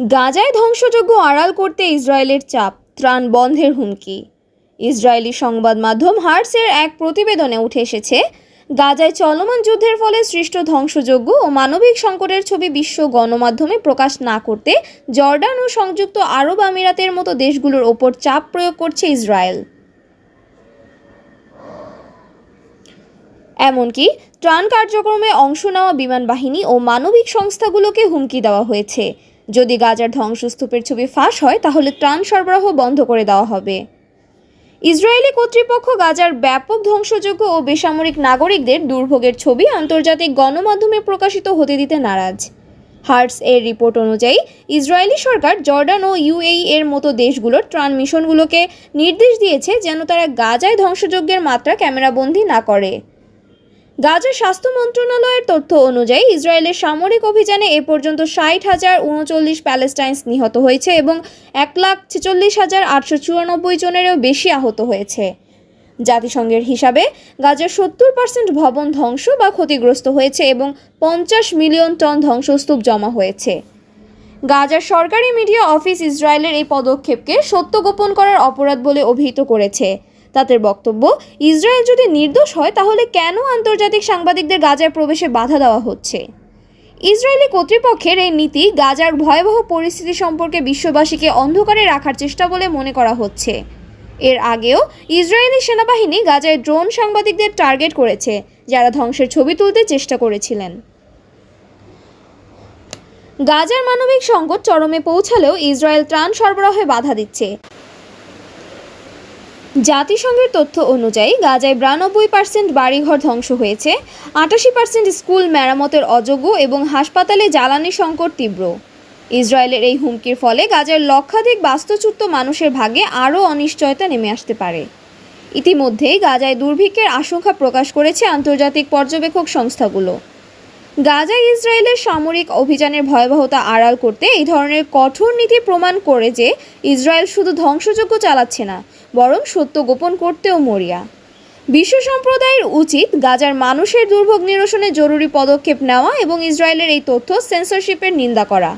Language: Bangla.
গাজায় ধ্বংসযজ্ঞ আড়াল করতে ইসরায়েলের চাপ, ত্রাণ বন্ধের হুমকি। ইসরায়েলি সংবাদ মাধ্যম হার্সের এক প্রতিবেদনে উঠে এসেছে, গাজায় চলমান যুদ্ধের ফলে সৃষ্ট ধ্বংসযজ্ঞ ও মানবিক সংকটের ছবি বিশ্ব গণমাধ্যমে প্রকাশ না করতে জর্ডান ও সংযুক্ত আরব আমিরাতের মতো দেশগুলোর ওপর চাপ প্রয়োগ করছে ইসরায়েল। এমনকি ত্রাণ কার্যক্রমে অংশ নেওয়া বিমান বাহিনী ও মানবিক সংস্থাগুলোকে হুমকি দেওয়া হয়েছে। যদি গাজার ধ্বংসস্তূপের ছবি ফাঁস হয়, তাহলে ত্রাণ সরবরাহ বন্ধ করে দেওয়া হবে। ইসরায়েলি কর্তৃপক্ষ গাজার ব্যাপক ধ্বংসযোগ্য ও বেসামরিক নাগরিকদের দুর্ভোগের ছবি আন্তর্জাতিক গণমাধ্যমে প্রকাশিত হতে দিতে নারাজ। হার্টস এর রিপোর্ট অনুযায়ী, ইসরায়েলি সরকার জর্ডান ও ইউএই এর মতো দেশগুলোর ত্রাণ মিশনগুলোকে নির্দেশ দিয়েছে যেন তারা গাজায় ধ্বংসযজ্ঞের মাত্রা ক্যামেরাবন্দি না করে। গাজার স্বাস্থ্য মন্ত্রণালয়ের তথ্য অনুযায়ী ইসরায়েলের সামরিক অভিযানে এ পর্যন্ত ষাট হাজার উনচল্লিশ প্যালেস্টাইন্স নিহত হয়েছে এবং এক লাখ ছেচল্লিশ হাজার আটশো চুরানব্বই জনেরও বেশি আহত হয়েছে। জাতিসংঘের হিসাবে গাজার সত্তর পার্সেন্ট ভবন ধ্বংস বা ক্ষতিগ্রস্ত হয়েছে এবং পঞ্চাশ মিলিয়ন টন ধ্বংসস্তূপ জমা হয়েছে। গাজার সরকারি মিডিয়া অফিস ইসরায়েলের এই পদক্ষেপকে সত্য গোপন করার অপরাধ বলে অভিহিত করেছে। তাদের বক্তব্য, ইসরায়েল যদি নির্দোষ হয়, তাহলে কেন আন্তর্জাতিক সাংবাদিকদের গাজায় প্রবেশে বাধা দেওয়া হচ্ছে? ইসরায়েলি কর্তৃপক্ষের এই নীতি গাজার ভয়াবহ পরিস্থিতি সম্পর্কে বিশ্ববাসীকে অন্ধকারে রাখার চেষ্টা বলে মনে করা হচ্ছে। এর আগেও ইসরায়েলি সেনাবাহিনী গাজায় ড্রোন সাংবাদিকদের টার্গেট করেছে, যারা ধ্বংসের ছবি তুলতে চেষ্টা করেছিলেন। গাজার মানবিক সংকট চরমে পৌঁছালেও ইসরায়েল ত্রাণ সরবরাহে বাধা দিচ্ছে। জাতিসংঘের তথ্য অনুযায়ী গাজায় বিরানব্বই পার্সেন্ট বাড়িঘর ধ্বংস হয়েছে, আটাশি পার্সেন্ট স্কুল মেরামতের অযোগ্য এবং হাসপাতালে জ্বালানি সংকট তীব্র। ইসরায়েলের এই হুমকির ফলে গাজার লক্ষাধিক বাস্তুচ্যুত মানুষের ভাগে আরও অনিশ্চয়তা নেমে আসতে পারে। ইতিমধ্যেই গাজায় দুর্ভিক্ষের আশঙ্কা প্রকাশ করেছে আন্তর্জাতিক পর্যবেক্ষক সংস্থাগুলো। গাজায় ইসরায়েলের সামরিক অভিযানের ভয়াবহতা আড়াল করতে এই ধরনের কঠোর নীতি প্রমাণ করে যে ইসরায়েল শুধু ধ্বংসযজ্ঞ চালাচ্ছে না, বরং সত্য গোপন করতেও মরিয়া। বিশ্ব সম্প্রদায়ের উচিত গাজার মানুষের দুর্ভোগ নিরসনে জরুরি পদক্ষেপ নেওয়া এবং ইসরায়েলের এই তথ্য সেন্সরশিপের নিন্দা করা।